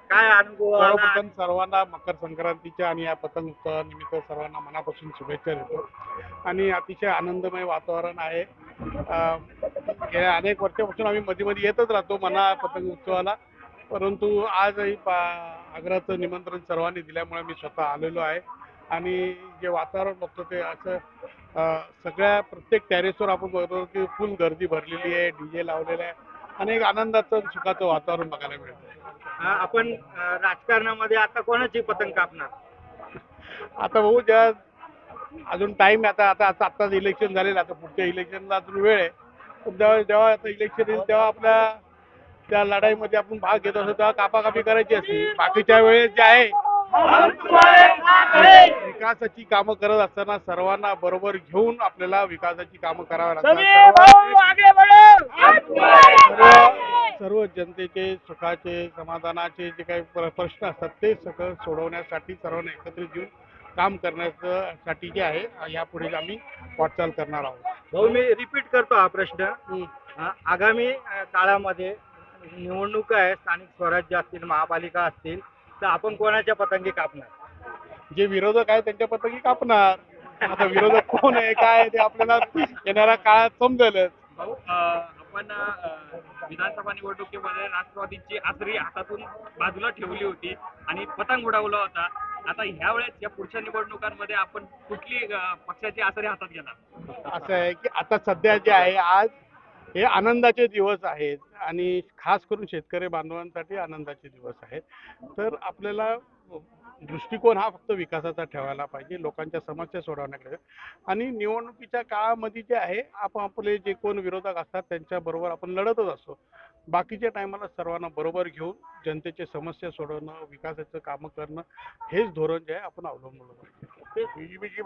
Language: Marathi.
अनुभव आला? सर्वप्रथम सर्वांना मकर संक्रांतीच्या आणि या पतंग उत्सवानिमित्त सर्वांना मनापासून शुभेच्छा देतो. आणि अतिशय आनंदमय वातावरण आहे. अं, गेल्या अनेक वर्षापासून आम्ही मध्ये मध्ये येतच राहतो मना पतंग उत्सवाला. परंतु आजही पा आग्रहाचं निमंत्रण सर्वांनी दिल्यामुळे मी स्वतः आलेलो आहे. आणि जे वातावरण बघतो ते असं अं, सगळ्या प्रत्येक टॅरेसवर आपण बघतो की फुल गर्दी भरलेली आहे डीजे लावलेला आहे. आणि एक आनंदाचं सुखाचं वातावरण बघायला मिळतं. अं, आपण अं, राजकारणामध्ये आता कोणाची पतंग कापणार? आता भाऊ ज्या अजून टाइम आता आता आता आत्ताच इलेक्शन झालेलं आता पुढच्या इलेक्शनला अजून वेळ आहे. पण जेव्हा जेव्हा आता इलेक्शन येईल तेव्हा आपल्या त्या लढाईमध्ये आपण भाग घेत असतो तेव्हा कापाकापी करायची असते. बाकीच्या वेळेस जे आहे विकासाची कामं करत असताना सर्वांना बरोबर घेऊन आपल्याला विकासाची कामं करावी लागतात. सर्व जनतेचे सुखाचे समाधानाचे जे काही प्र- प्रश्न असतात ते सगळं सोडवण्यासाठी सर्वांना एकत्रित येऊन काम करण्यासाठी जे आहे यापुढे आम्ही वाटचाल करणार आहोत. भाऊ मी रिपीट करतो हा प्रश्न. आगामी काळामध्ये निवडणुका आहे स्थानिक स्वराज्य असतील महापालिका असतील तर आपण कोणाच्या पतंगी कापणार? जे विरोधक आहे त्यांच्या पतंगी कापणार. आता विरोधक कोण आहे काय ते आपल्याला येणाऱ्या काळात समजेलच. आपण विधानसभा निवडणुकीमध्ये राष्ट्रवादीची आसरी हातातून बाजूला ठेवली होती आणि पतंग उडवला होता. आता ह्या वेळेस या पुढच्या निवडणुकांमध्ये आपण कुठली पक्षाची आसरी हातात घेणार? असं आहे की आता सध्या जे आहे आज हे आनंदाचे दिवस आहेत आणि खास करून शेतकरी बांधवांसाठी आनंदाचे दिवस आहेत. तर आपल्याला दृष्टिकोन हा फक्त विकासाचा ठेवायला पाहिजे लोकांच्या समस्या सोडवण्याकडे आणि निवडणुकीच्या काळामध्ये जे आहे आपण आपले जे कोण विरोधक असतात त्यांच्याबरोबर आपण लढतच असतो. बाकीच्या टायमाला सर्वांना बरोबर घेऊन जनतेचे समस्या सोडवणं विकासाचं कामं करणं हेच धोरण जे आहे आपण अवलंबलं पाहिजे